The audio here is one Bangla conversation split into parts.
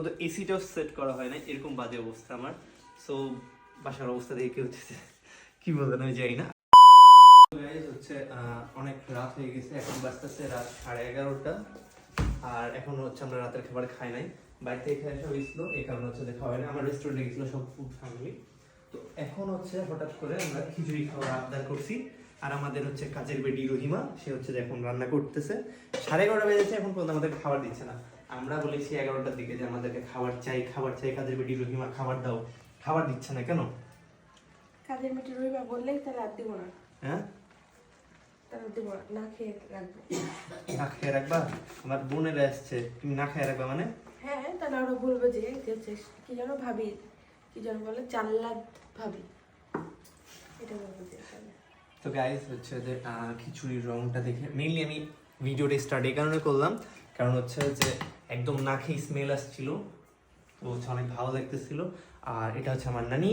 পর্যন্ত এসিটাও সেট করা হয় না এরকম বাজে অবস্থা আমার। সো বাসার অবস্থা দেখে কি হচ্ছে, কি বলবেন আমি জানি না। হচ্ছে অনেক রাত হয়ে গেছে, এখন বাজতেছে রাত সাড়ে এগারোটা। আর এখন হচ্ছে আমরা রাতের খাবার খাই নাই। বাড়ি থেকে খেয়ে আসা হয়েছিল এই কারণে হচ্ছে খাওয়া হয় না আমার রেস্টুরেন্টে গেছিল সব ফুড ফ্যামিলি তো এখন হচ্ছে হঠাৎ করে আমরা খিচুড়ি খাওয়ার আবদার করছি। আর আমাদের হচ্ছে কাজের বেডি রহিমা সে হচ্ছে এখন রান্না করতেছে। সাড়ে এগারোটা বেজেছে এখন পর্যন্ত আমাদের খাবার দিচ্ছে না। আমরা বলেছি এগারোটার দিকে যে আমাদেরকে খাবার চাই খাবার চাই কাজের বেডি রহিমা খাবার দাও। খাবার দিচ্ছে না কেন? কাজের মেটে রবিবার বললেই তাহলে আর দিব না। হ্যাঁ? না খেয়ে রাখব। না খেয়ে রাখবা? আমার বোনেরা আসছে তুমি না খেয়ে রাখবা মানে? হ্যাঁ তাহলে ওরা বলবে যে কি যেন ভাবি কি যেন বলে চাল্লাদ ভাবি। এটা বলবে যে। তো গাইস হচ্ছে যে খিচুড়ির রংটা দেখে মেইনলি আমি ভিডিওটা স্টার্ট এই কারণে করলাম। কারণ হচ্ছে যে, একদম না স্মেল আসছিল। তো হচ্ছে অনেক ভালো লাগতেছিল। আর এটা হচ্ছে আমার নানি।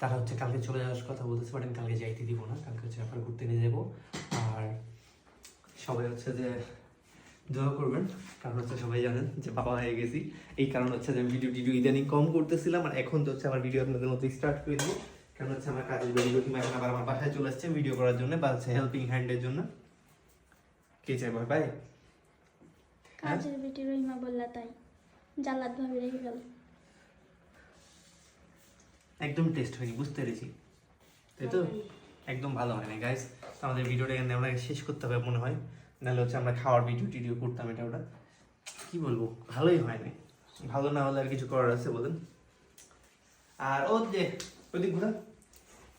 তারা হচ্ছে কালকে চলে যাওয়ার কথা বলতেছে বাট আমি কালকে যাইতে দিব না। কালকে হচ্ছে আবার ঘুরতে নিয়ে যাব। আর সবাই হচ্ছে যে দোয়া করবেন। কারণ হচ্ছে সবাই জানেন যে বাবা হয়ে গেছি। এই কারণ হচ্ছে যে ভিডিও টিডিও ইদানিং কম করতেছিলাম আর এখন তো হচ্ছে আমার ভিডিও আপনাদের মধ্যে স্টার্ট করে দেবো। কারণ হচ্ছে আমার কাজের ভিডিও কিংবা এখন আবার আমার বাসায় চলে আসছে ভিডিও করার জন্য বা হচ্ছে হেল্পিং হ্যান্ডের জন্য। কে চাই ভয় পাই কাজের বেটি রহিমা বললা তাই। জালাদ ভাবে রেখে গেল। একদম টেস্ট হয়নি বুঝতে পেরেছি। তাই তো? একদম। ভালো হয়নি গাইস আমাদের ভিডিওটা এখানে আমরা শেষ করতে হবে মনে হয়। নাহলে হচ্ছে আমরা খাওয়ার ভিডিও টিডিও করতাম এটা ওটা। কি বলব? ভালোই হয় না ভালো না হলে আর কিছু করার আছে বলেন। আর ও যে ওদিক ঘোরা।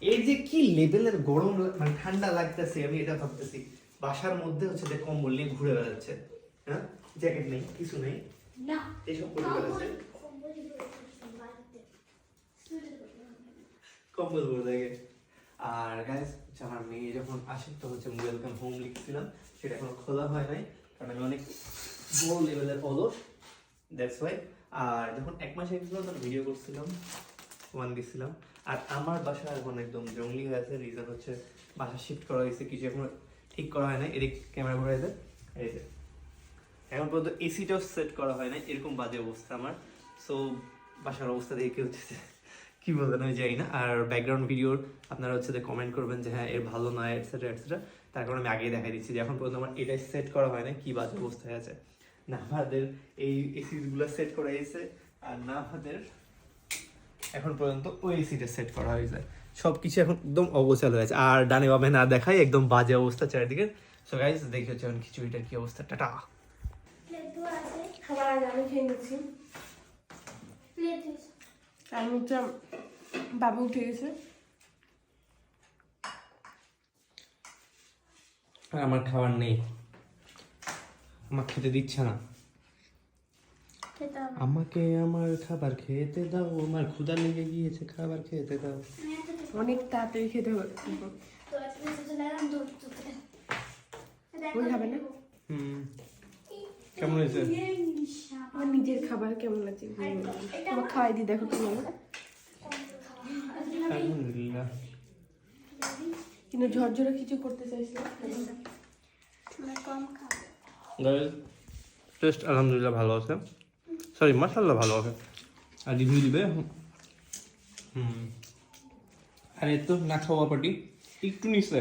এই যে কি লেভেলের গরম মানে ঠান্ডা লাগতেছে আমি এটা ভাবতেছি। বাসার মধ্যে হচ্ছে যে কম্বল নিয়ে ঘুরে বেড়াচ্ছে। হ্যাঁ? জ্যাকেট নেই কিছু নেই। না। এইসব করে বেড়াচ্ছে। কম্বল পরে থাকে। আর গাইস আমার মেয়ে যখন আসে তো হচ্ছে ওয়েলকাম হোম লিখছিলাম, সেটা এখনও খোলা হয় নাই, কারণ আমি অনেক বড় লেভেলের অলস দ্যাটস ওয়াই আর যখন এক মাস হয়ে গেছিল তখন ভিডিও করছিলাম ওয়ান দিছিলাম। আর আমার বাসা এখন একদম জঙ্গলি হয়ে আছে রিজন হচ্ছে বাসা শিফট করা হয়েছে, কিছু এখন ঠিক করা হয় না এদিক ক্যামেরা ঘুরে আছে এই যে। এখন পর্যন্ত এসিটাও সেট করা হয় না এরকম বাজে অবস্থা আমার। সো বাসার অবস্থা দেখে কি হচ্ছে কি বলবেন আমি জানি না। আর ব্যাকগ্রাউন্ড ভিডিওর আপনারা হচ্ছে যে কমেন্ট করবেন যে হ্যাঁ এর ভালো নয় এটসেট্রা এটসেট্রা তার কারণে আমি আগেই দেখাই দিচ্ছি যে এখন পর্যন্ত আমার এটাই সেট করা হয় না কি বাজে অবস্থায় আছে। না আমাদের এই এসিগুলো সেট করা হয়েছে আর না আমাদের এখন পর্যন্ত ওই এসিটা সেট করা হয়েছে। সব কিছু এখন একদম অবসাল হয়েছে আর ডানে বামে না দেখাই একদম বাজে অবস্থা চারিদিকে। সো গাইজ দেখি হচ্ছে এখন খিচুড়িটার কি অবস্থা। টাটা। খাবার আমি খেয়ে নিচ্ছি। আমি হচ্ছে বাবু উঠে গেছে। আর আমার খাবার নেই। আমার খেতে দিচ্ছে না। আমাকে আমার খাবার খেতে দাও। আমার ক্ষুধা লেগে গিয়েছে খাবার খেতে দাও। অনেক তাড়াতাড়ি খেতে হবে। ওই খাবে না? হুম। কেমন হয়েছে? আমার নিজের খাবার কেমন লাগছে? তোমার খাওয়াই দি দেখো কেমন আলহামদুলিল্লাহ কিন্তু ঝরঝরে কিছু করতে টেস্ট আলহামদুলিল্লাহ ভালো আছে। সরি মাসাল্লাহ ভালো আছে। আর রিভিউ দিবে? হুম। আরে তো না খাওয়া পার্টি একটু নিচে।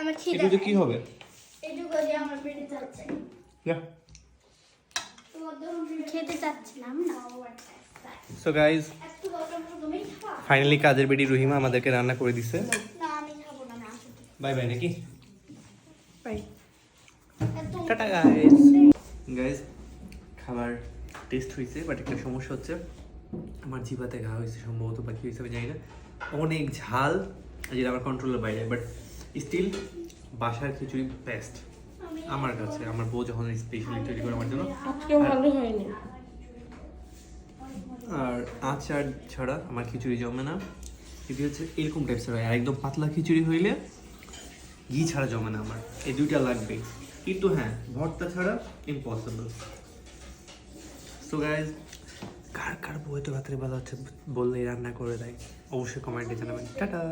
আমার খিদে এটুতে কি হবে? এটুকু দিয়ে আমার পেটে যাচ্ছে। যা। খেতে চাচ্ছিলাম না সো গাইজ ফাইনালি কাজের বেটি রহিমা আমাদেরকে রান্না করে দিছে। না আমি খাব না না আসলে বাই বাই নাকি? পাই টাটা গাইস গাইস খাবার টেস্ট হয়েছে বাট একটা সমস্যা হচ্ছে আমার জিভাতে ঘা হয়েছে সম্ভবত বা কি হয়েছে আমি জানি না। অনেক ঝাল যেটা আমার কন্ট্রোলের বাইরে বাট স্টিল বাসার খিচুড়ি বেস্ট আমার কাছে আমার বউ যখন স্পেশালি তৈরি করে আমার জন্য। ভালো হয়নি। আর আচার ছাড়া আমার খিচুড়ি জমে না। যদি হচ্ছে এরকম টাইপসের হয়। আর একদম পাতলা খিচুড়ি হইলে ঘি ছাড়া জমে না আমার। এই দুইটা লাগবেই। কিন্তু হ্যাঁ ভর্তা ছাড়া ইম্পসিবল সো গাইজ কার কার বই তো রাত্রে বেলা হচ্ছে বললেই রান্না করে দেয়, অবশ্যই কমেন্টে জানাবেন। টাটা!